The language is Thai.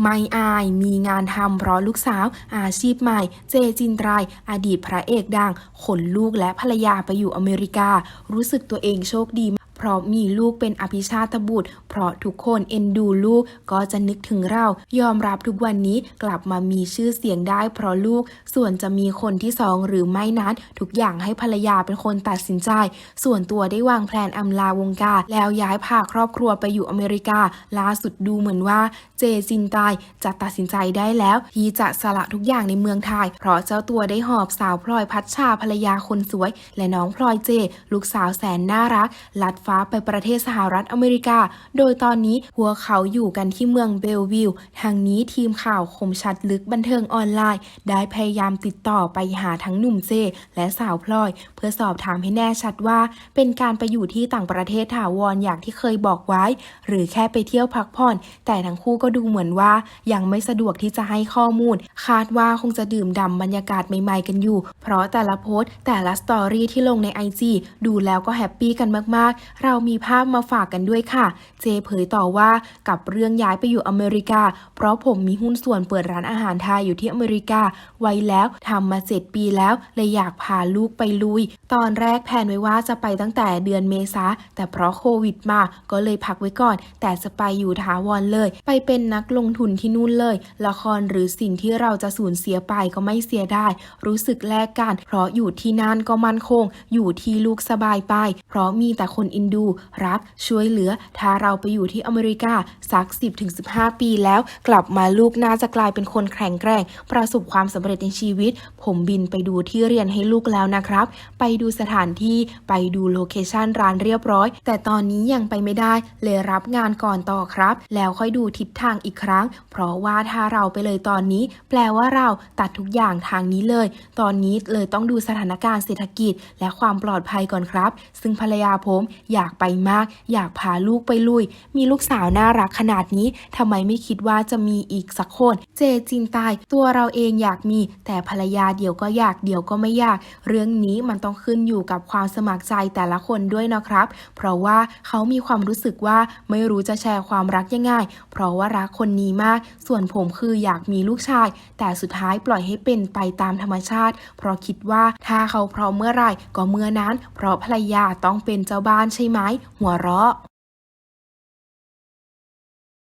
ไม่อายมีงานทำเพราะลูกสาว อาชีพใหม่ เจจินตราย อดีตพระเอกดังขนลูกและภรรยาไปอยู่อเมริกา รู้สึกตัวเองโชคดี เพราะมีลูกเป็นอภิชาตบุตร เพราะทุกคนเอ็นดูลูกก็จะนึกถึงเรา ยอมรับทุกวันนี้กลับมามีชื่อเสียงได้เพราะลูก ส่วนจะมีคนที่สองหรือไม่นั้น ทุกอย่างให้ภรรยาเป็นคนตัดสินใจ ส่วนตัวได้วางแผนอำลาวงการแล้วย้ายพาครอบครัวไปอยู่อเมริกา ล่าสุดดูเหมือนว่า เจจินตายจะตัดสินใจได้แล้ว ที่จะสละทุกอย่างในเมืองไทย เพราะเจ้าตัวได้หอบสาวพลอยพัชชาภรรยาคนสวย และน้องพลอยเจ ลูกสาวแสนน่ารักลัดฟ้าไปประเทศสหรัฐอเมริกา โดยตอนนี้พวเขาอยู่กันที่เมืองเบลวิลทางนี้ทีมข่าวคมชัดลึกบันเทิงออนไลน์ ได้พยายามติดต่อไปหาทั้งหนุ่มเจและสาวพลอย เพื่อสอบถามให้แน่ชัดว่า เป็นการไปอยู่ที่ต่างประเทศถาวรอย่างที่เคยบอกไว้ หรือแค่ไปเที่ยวพักผ่อน แต่ทั้งคู่ก็ดูเหมือนว่า ยังไม่สะดวกที่จะให้ข้อมูล คาดว่าคงจะดื่มด่ำบรรยากาศใหม่ ๆ กันอยู่ เพราะแต่ละโพสต์แต่ละสตอรี่ที่ลงใน IG ดูแล้วก็แฮปปี้กันมากเรามีภาพมาฝากกันด้วยค่ะ เจเผยต่อว่ากับเรื่องย้ายไปอยู่อเมริกา เพราะผมมีหุ้นส่วนเปิดร้านอาหารไทยอยู่ที่อเมริกา ไว้แล้วทำมาเจ็ดปีแล้ว เลยอยากพาลูกไปลุย ตอนแรกแผนไว้ว่าจะไปตั้งแต่เดือนเมษาแต่เพราะโควิดมาก็เลยพักไว้ก่อน แต่จะไปอยู่ถาวรเลย ไปเป็นนักลงทุนที่นู่นเลย ละครหรือสิ่งที่เราจะสูญเสียไปก็ไม่เสียได้ รู้สึกแลกกัน เพราะอยู่ที่นั่นก็มั่นคง อยู่ที่ลูกสบายไป เพราะมีแต่คนอินดู รัก ช่วยเหลือ ถ้าเราไปอยู่ที่อเมริกา สัก 10-15 ปีแล้ว กลับมาลูกน่าจะกลายเป็นคนแข็งแกร่ง ประสบความสำเร็จในชีวิต ผมบินไปดูที่เรียนให้ลูกแล้วนะครับ ไปดูสถานที่ ไปดูโลเคชันร้านเรียบร้อย แต่ตอนนี้ยังไปไม่ได้ เลยรับงานก่อนต่อครับ แล้วค่อยดูทิศทางอีกครั้ง เพราะว่าถ้าเราไปเลยตอนนี้ แปลว่าเราตัดทุกอย่างทางนี้เลย ตอนนี้เลยต้องดูสถานการณ์เศรษฐกิจ และความปลอดภัยก่อนครับ ซึ่งภรรยาผมอยากไปมาก อยากพาลูกไปลุย มีลูกสาวน่ารักขนาดนี้ทำไมไม่คิดว่าจะมีอีกสักคน เจจินตาย ตัวเราเองอยากมี แต่ภรรยาเดี๋ยวก็อยากเดี๋ยวก็ไม่อยาก เรื่องนี้มันต้องขึ้นอยู่กับความสมัครใจแต่ละคนด้วยนะครับ เพราะว่าเขามีความรู้สึกว่าไม่รู้จะแชร์ความรักยังไงเพราะว่ารักคนนี้มาก ส่วนผมคืออยากมีลูกชาย แต่สุดท้ายปล่อยให้เป็นไปตามธรรมชาติ เพราะคิดว่าถ้าเขาพร้อมเมื่อไหร่ก็เมื่อนั้น เพราะภรรยาต้องเป็นเจ้าบ้านใช่ไม้หัวเราะ